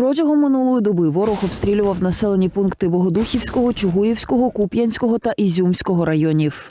Протягом минулої доби ворог обстрілював населені пункти Богодухівського, Чугуївського, Куп'янського та Ізюмського районів.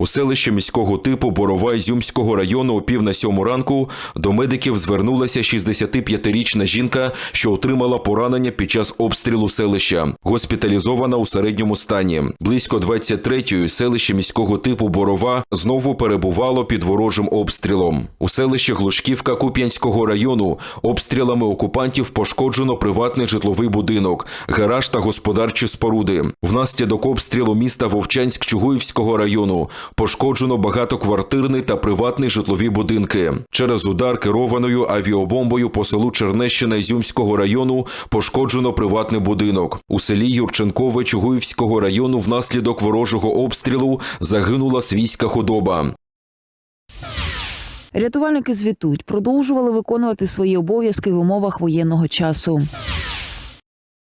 У селищі міського типу Борова Ізюмського району о пів на сьому ранку до медиків звернулася 65-річна жінка, що отримала поранення під час обстрілу селища, госпіталізована у середньому стані. Близько 23-ї селище міського типу Борова знову перебувало під ворожим обстрілом. У селищі Глушківка Куп'янського району обстрілами окупантів пошкоджено приватний житловий будинок, гараж та господарчі споруди. Внаслідок обстрілу міста Вовчанськ Чугуївського району пошкоджено багатоквартирний та приватний житлові будинки. Через удар керованою авіабомбою по селу Чернещина Ізюмського району пошкоджено приватний будинок. У селі Юрченкове Чугуївського району внаслідок ворожого обстрілу загинула свійська худоба. Рятувальники звітують, продовжували виконувати свої обов'язки в умовах воєнного часу.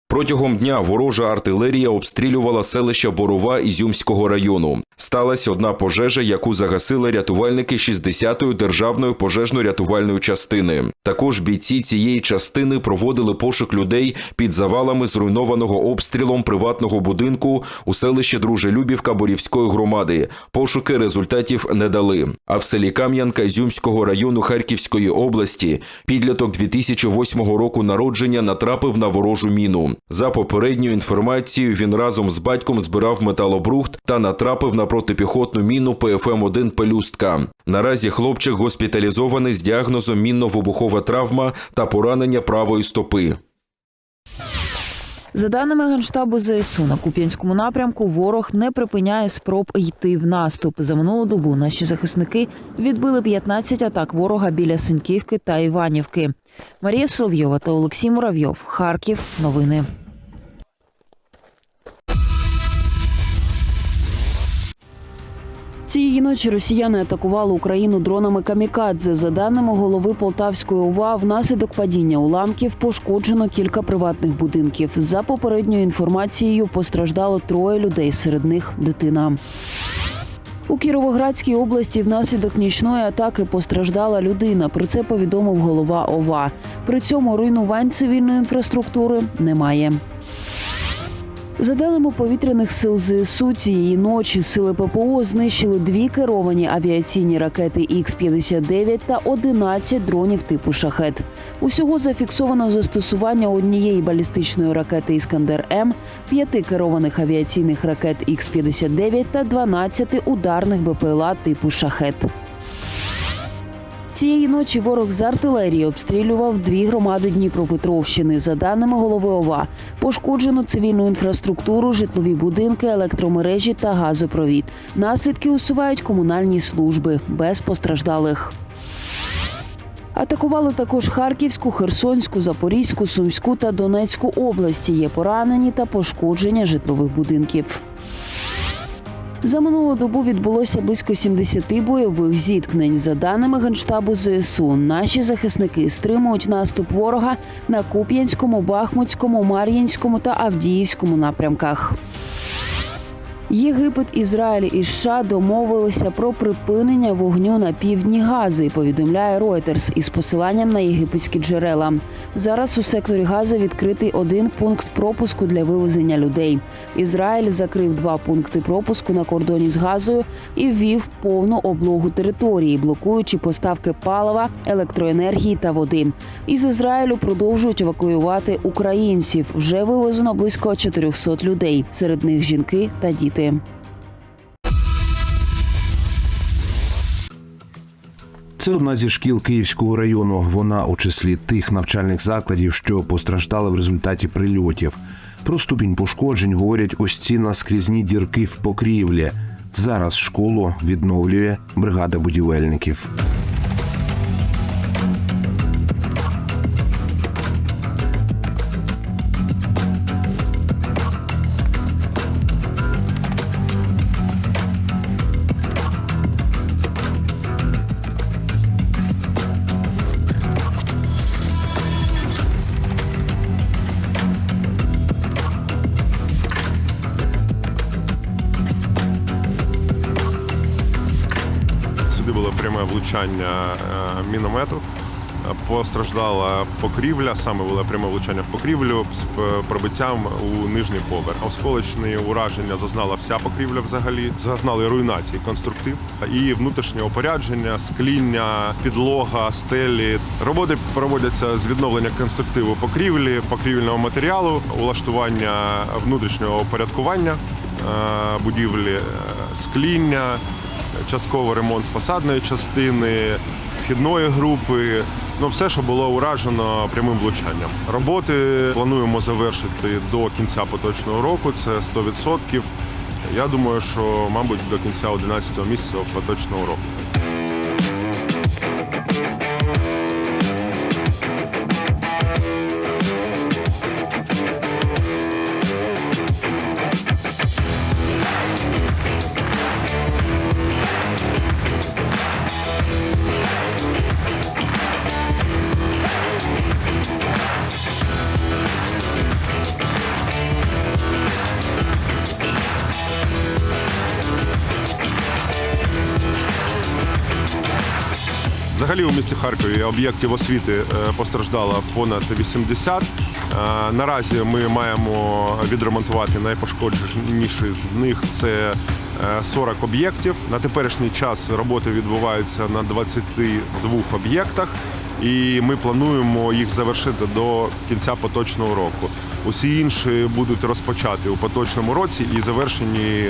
Протягом дня ворожа артилерія обстрілювала селища Борова Ізюмського району. Сталася одна пожежа, яку загасили рятувальники 60-ї державної пожежно-рятувальної частини. Також бійці цієї частини проводили пошук людей під завалами зруйнованого обстрілом приватного будинку у селищі Дружелюбівка Борівської громади. Пошуки результатів не дали. А в селі Кам'янка Ізюмського району Харківської області підліток 2008 року народження натрапив на ворожу міну. За попередньою інформацією, він разом з батьком збирав металобрухт та натрапив на протипіхотну міну ПФМ-1 Пелюстка. Наразі хлопчик госпіталізований з діагнозом мінно-вибухова травма та поранення правої стопи. За даними Генштабу ЗСУ, на Куп'янському напрямку ворог не припиняє спроб йти в наступ. За минулу добу наші захисники відбили 15 атак ворога біля Синьківки та Іванівки. Марія Соловйова та Олексій Муравйов. Харків. Новини. Цієї ночі росіяни атакували Україну дронами камікадзе. За даними голови Полтавської ОВА, внаслідок падіння уламків пошкоджено кілька приватних будинків. За попередньою інформацією, постраждало троє людей, серед них дитина. У Кіровоградській області внаслідок нічної атаки постраждала людина. Про це повідомив голова ОВА. При цьому руйнувань цивільної інфраструктури немає. За даними повітряних сил ЗСУ, цієї ночі сили ППО знищили дві керовані авіаційні ракети Х-59 та 11 дронів типу шахет. Усього зафіксовано застосування однієї балістичної ракети Іскандер М, п'яти керованих авіаційних ракет Х-59 та 12 ударних БПЛА типу шахет. Цієї ночі ворог з артилерії обстрілював дві громади Дніпропетровщини. За даними голови ОВА, пошкоджено цивільну інфраструктуру, житлові будинки, електромережі та газопровід. Наслідки усувають комунальні служби без постраждалих. Атакували також Харківську, Херсонську, Запорізьку, Сумську та Донецьку області. Є поранені та пошкодження житлових будинків. За минулу добу відбулося близько 70 бойових зіткнень. За даними Генштабу ЗСУ, наші захисники стримують наступ ворога на Куп'янському, Бахмутському, Мар'їнському та Авдіївському напрямках. Єгипет, Ізраїль і США домовилися про припинення вогню на півдні Гази. Повідомляє Reuters із посиланням на єгипетські джерела. Зараз у секторі Гази відкритий один пункт пропуску для вивезення людей. Ізраїль закрив два пункти пропуску на кордоні з Газою і ввів повну облогу території, блокуючи поставки палива, електроенергії та води. Із Ізраїлю продовжують евакуювати українців. Вже вивезено близько 400 людей. Серед них жінки та діти. Це одна зі шкіл Київського району. Вона у числі тих навчальних закладів, що постраждали в результаті прильотів. Про ступінь пошкоджень говорять ось ці наскрізні дірки в покрівлі. Зараз школу відновлює бригада будівельників. Влучання е, міномету. Постраждала покрівля, саме було пряме влучання в покрівлю з пробиттям у нижній поверх. Осколочні ураження зазнала вся покрівля взагалі. Зазнали руйнації конструктив і внутрішнє опорядження, скління, підлога, стелі. Роботи проводяться з відновлення конструктиву покрівлі, покрівельного матеріалу, улаштування внутрішнього опорядкування е, будівлі, е, скління, частково ремонт фасадної частини, вхідної групи. Ну, все, що було уражено прямим влучанням. Роботи плануємо завершити до кінця поточного року. Це 100%. Я думаю, що, мабуть, до кінця 11 місяця поточного року. Взагалі у місті Харкові об'єктів освіти е, постраждало понад 80. Е, Наразі ми маємо відремонтувати найпошкодженіші з них це е, 40 об'єктів. На теперішній час роботи відбуваються на 22 об'єктах, і ми плануємо їх завершити до кінця поточного року. Усі інші будуть розпочаті у поточному році і завершені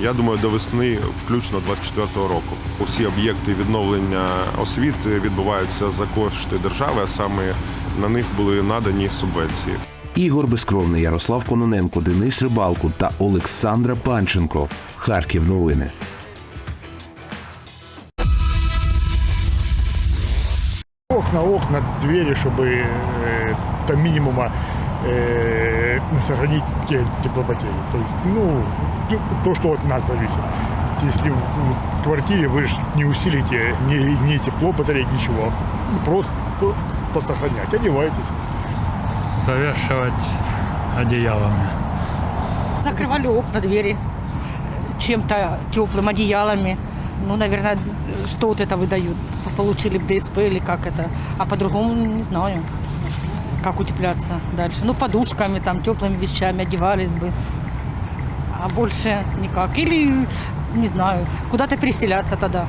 я думаю, до весни, включно 24-го року. Усі об'єкти відновлення освіти відбуваються за кошти держави, а саме на них були надані субвенції. Ігор Безкровний, Ярослав Кононенко, Денис Рибалко та Олександра Панченко. Харків новини. Окна, окна, двери, чтобы э, до минимума э, сохранить те- теплопотери. То есть, ну, то, что от нас зависит. Если в квартире вы ж не усилите ни, ни тепло батареи, ничего. Ну, Просто посохранять. Одевайтесь. завешивать одеялами. Закрывали окна, двери чем-то теплым, одеялами. Ну, наверное, что вот это выдают? Получили бы ДСП или как это? А по-другому не знаю, как утепляться дальше. Ну, подушками, там, теплыми вещами одевались бы. А больше никак. Или, не знаю, куда-то переселяться тогда,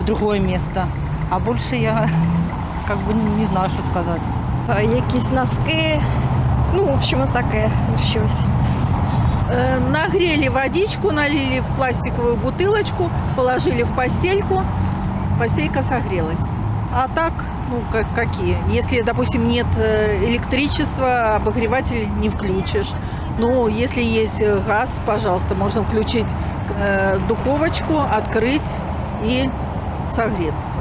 в другое место. А больше я как бы не, не знаю, что сказать. Е, якісь носки, ну, в общем, таке щось. Э, Нагрели водичку, налили в пластиковую бутылочку, положили в постельку, постелька согрелась. А так, ну, как, какие? Если, допустим, нет э, электричества, обогреватель не включишь. Ну, если есть газ, пожалуйста, можно включить э, духовочку, открыть и согреться.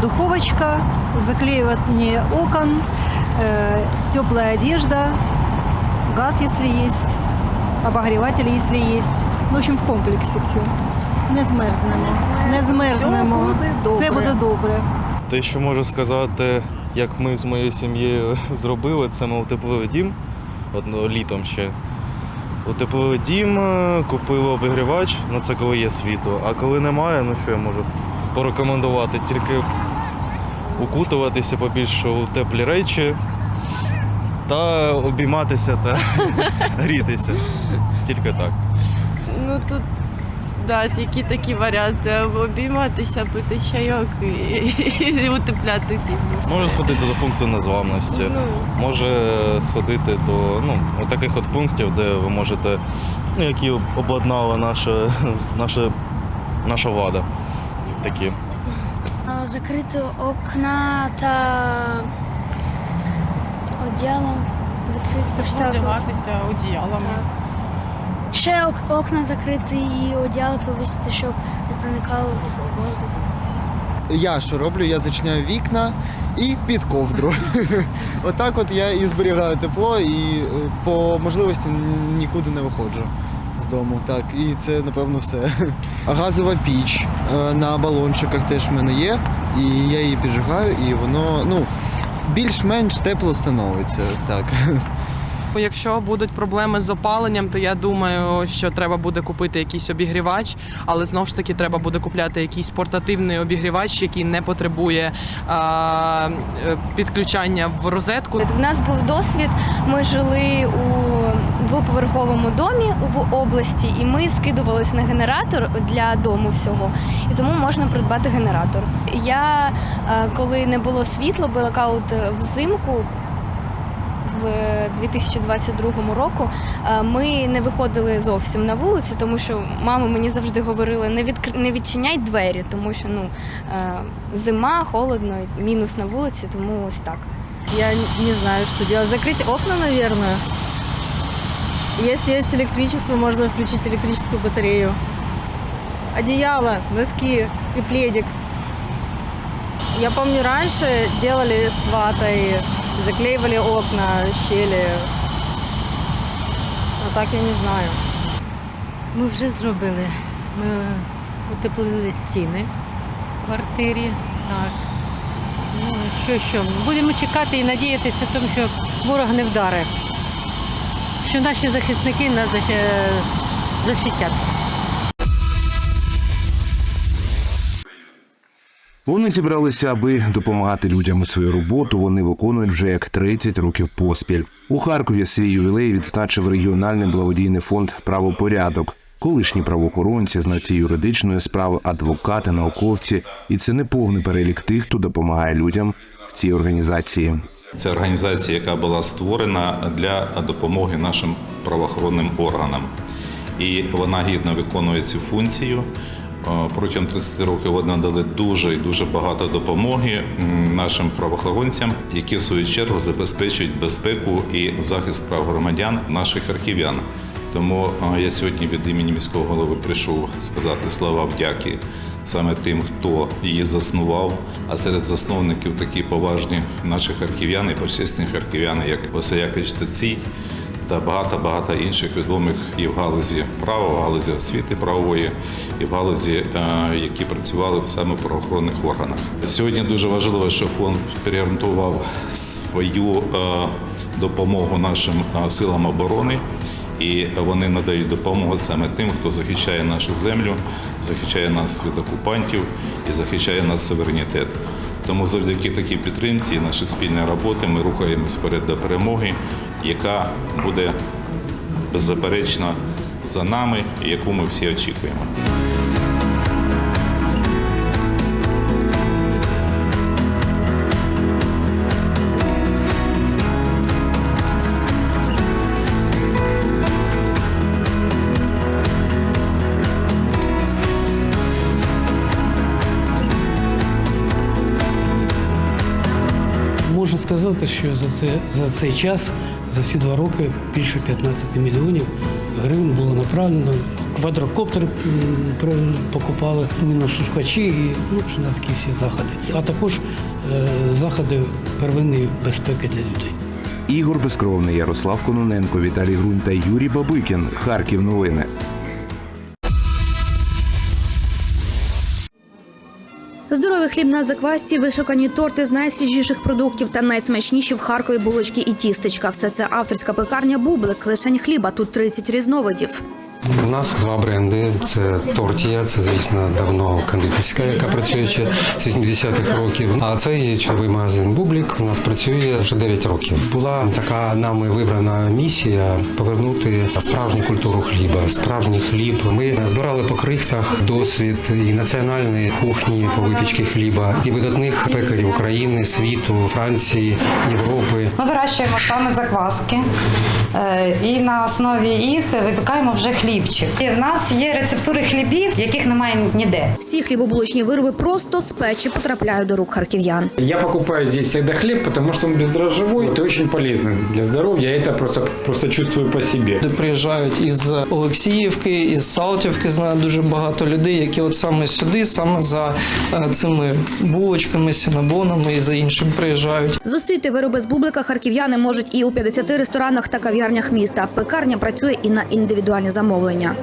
Духовочка, заклеивание окон, э, теплая одежда, газ, если есть, обогреватель, если есть. Ну, в общем, в комплексі все. Не змерзнемо. Не змерзнемо. Все буде добре. Все буде добре. Те, що можу сказати, як ми з моєю сім'єю зробили, це ми утеплили дім одно літом ще. Утеплили дім, е, купили обігрівач, ну це коли є світло. А коли немає, ну що я можу порекомендувати, тільки укутуватися побільше у теплі речі та обійматися та грітися. Тільки так. Ну тут да, тільки такі варіанти. Або обійматися, пити чайок і, і утепляти дім. Може сходити до пункту незламності. Ну, може сходити до ну, таких от пунктів, де ви можете, ну, які обладнала наша, наша, наша влада. Такі. Закрити окна та одягом відкрити одягатися одіялами. Так. Ще ок- окна закрити і одіяло повісити, щоб не проникало в воздух. Я що роблю? Я зачиняю вікна і під ковдру. Отак от я і зберігаю тепло і е, по можливості нікуди не виходжу з дому. Так, і це напевно все. Газова піч е, на балончиках теж в мене є, і я її піджигаю, і воно ну, більш-менш тепло становиться. Так. Якщо будуть проблеми з опаленням, то я думаю, що треба буде купити якийсь обігрівач, але знову ж таки треба буде купляти якийсь портативний обігрівач, який не потребує а, е, підключання в розетку. В нас був досвід. Ми жили у двоповерховому домі в області, і ми скидувались на генератор для дому всього. І тому можна придбати генератор. Я е, коли не було світла, блекаут е, взимку. В 2022 року е, ми не виходили зовсім на вулицю, тому що мама мені завжди говорила: не відкр... не відчиняй двері, тому що ну е, зима, холодно, мінус на вулиці, тому ось так. Я не знаю, что делать. Закрыть окна, наверное. Если есть электричество, можно включить электрическую батарею. Одеяло, носки и пледик. Я помню, раньше делали с ватой, заклеивали окна, щели. А так я не знаю. Ми вже зробили. Ми утеплили стіни в квартирі. Так. Ну, що, що? Будемо чекати і надіятися, тому що ворог не вдарить. Що наші захисники нас защитять. Вони зібралися, аби допомагати людям і свою роботу. Вони виконують вже як 30 років поспіль. У Харкові свій ювілей відзначив регіональний благодійний фонд Правопорядок. Колишні правоохоронці, знавці юридичної справи, адвокати, науковці, і це не повний перелік тих, хто допомагає людям в цій організації. Це організація, яка була створена для допомоги нашим правоохоронним органам. І вона гідно виконує цю функцію. Е, Протягом 30 років вони надали дуже і дуже багато допомоги нашим правоохоронцям, які в свою чергу забезпечують безпеку і захист прав громадян наших харків'ян. Тому е, я сьогодні від імені міського голови прийшов сказати слова вдяки саме тим, хто її заснував. А серед засновників такі поважні наші харків'яни, почесні харків'яни, як Василь Якович Тацій та багато-багато інших відомих і в галузі права, в галузі освіти правової, і в галузі, е, які працювали в саме правоохоронних органах. Сьогодні дуже важливо, що фонд переорієнтував свою е, допомогу нашим е, силам оборони. І вони надають допомогу саме тим, хто захищає нашу землю, захищає нас від окупантів і захищає наш суверенітет. Тому завдяки такій підтримці нашій спільній роботі ми рухаємось вперед до перемоги, яка буде беззаперечно за нами, яку ми всі очікуємо. Можна сказати, що за, це, за цей час, за ці два роки, більше 15 мільйонів гривень було направлено. Квадрокоптер покупали, міношукачі і ну, на такі всі заходи. А також е, заходи первинної безпеки для людей. Ігор Безкровний, Ярослав Кононенко, Віталій Грунь та Юрій Бабикін. Харків новини. Здоровий хліб на заквасті, вишукані торти з найсвіжіших продуктів та найсмачніші в Харкові булочки і тістечка. Все це авторська пекарня Бублик. Лишень хліба тут 30 різновидів. У нас два бренди: це тортія, це звісно давно кондитерська, яка працює ще з 80-х років. А це є магазин Бублік. У нас працює вже 9 років. Була така нами вибрана місія повернути справжню культуру хліба, справжній хліб. Ми збирали по крихтах досвід і національної кухні по випічці хліба, і видатних пекарів України, світу, Франції, Європи. Ми вирощуємо саме закваски е, і на основі їх випікаємо вже хлібчик. І в нас є рецептури хлібів, яких немає ніде. Всі хлібобулочні вироби просто з печі потрапляють до рук харків'ян. Я покупаю здесь всегда хлеб, потому что он бездрожжевой и очень полезный для здоровья. Я это просто, просто чувствую по себе. Приїжджають із Олексіївки, із Салтівки. Знаю дуже багато людей, які от саме сюди, саме за е, цими булочками, сінабонами і за іншим приїжджають. Зустріти вироби з бублика харків'яни можуть і у 50 ресторанах та кав'ярнях міста. Пекарня працює і на індивідуальні замовлення.